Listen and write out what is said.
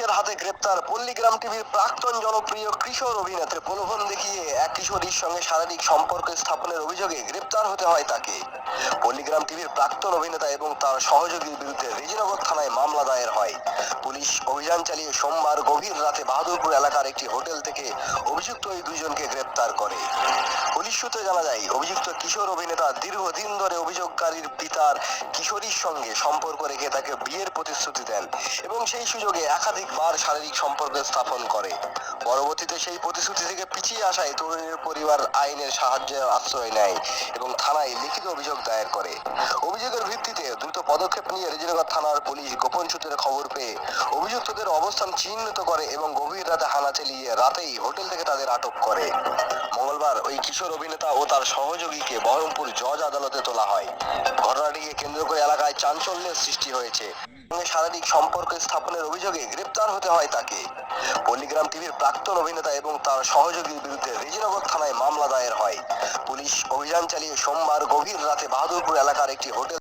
পুলিশের হাতে গ্রেপ্তার। পল্লীগ্রাম টিভির প্রাক্তন জনপ্রিয় কিশোর অভিনেত্রী প্রলোভন দেখিয়ে এক কিশোরীর সঙ্গে শারীরিক সম্পর্ক স্থাপনের অভিযোগে গ্রেপ্তার হতে হয় তাকে। পল্লীগ্রাম টিভির প্রাক্তন অভিনেতা এবং তার সহযোগীর বিরুদ্ধে রেজিনগর থানায় মামলা পুলিশ অভিযান চালিয়ে সোমবার গভীর রাতে বাহাদুরপুর এলাকার একটি হোটেল থেকে অভিযুক্ত ওই দুইজনকে গ্রেপ্তার করে। পুলিশ সূত্রে জানা যায়, অভিযুক্ত কিশোর অভিনেতা দীর্ঘদিন ধরে অভিযোগকারীর পিতার কিশোরীর সঙ্গে সম্পর্ক রেখে তাকে বিয়ের প্রতিশ্রুতি দেন এবং সেই সুযোগে একাধিকবার শারীরিক সম্পর্ক স্থাপন করে। পরবর্তীতে সেই প্রতিশ্রুতি থেকে পিছিয়ে আসায় তরুণীর পরিবার আইনের সাহায্যের আশ্রয় নেয় এবং থানায় লিখিত অভিযোগ দায়ের করে। অভিযোগের দ্রুত পদক্ষেপ নিয়ে রেজিনগর থানার পুলিশ গোপন সূত্রে খবর পেয়ে অভিযুক্তদের অবস্থান চিহ্নিত করে এবং গভীর রাতে হানা চালিয়ে রাতেই হোটেল থেকে তাদের আটক করে। মঙ্গলবার ওই কিশোর অভিনেতা ও তার সহযোগীকে বহরমপুর জজ আদালতে তোলা হয়। ঘটনাটিকে কেন্দ্র করে এলাকায় চাঞ্চল্যের সৃষ্টি হয়েছে। শারীরিক সম্পর্ক স্থাপনের অভিযোগে গ্রেপ্তার হতে হয় তাকে। পল্লিগ্রাম টিভির প্রাক্তন অভিনেতা এবং তার সহযোগীর বিরুদ্ধে রেজিনগর থানায় মামলা দায়ের হয়। পুলিশ অভিযান চালিয়ে সোমবার গভীর রাতে বাহাদুরপুর এলাকার একটি হোটেল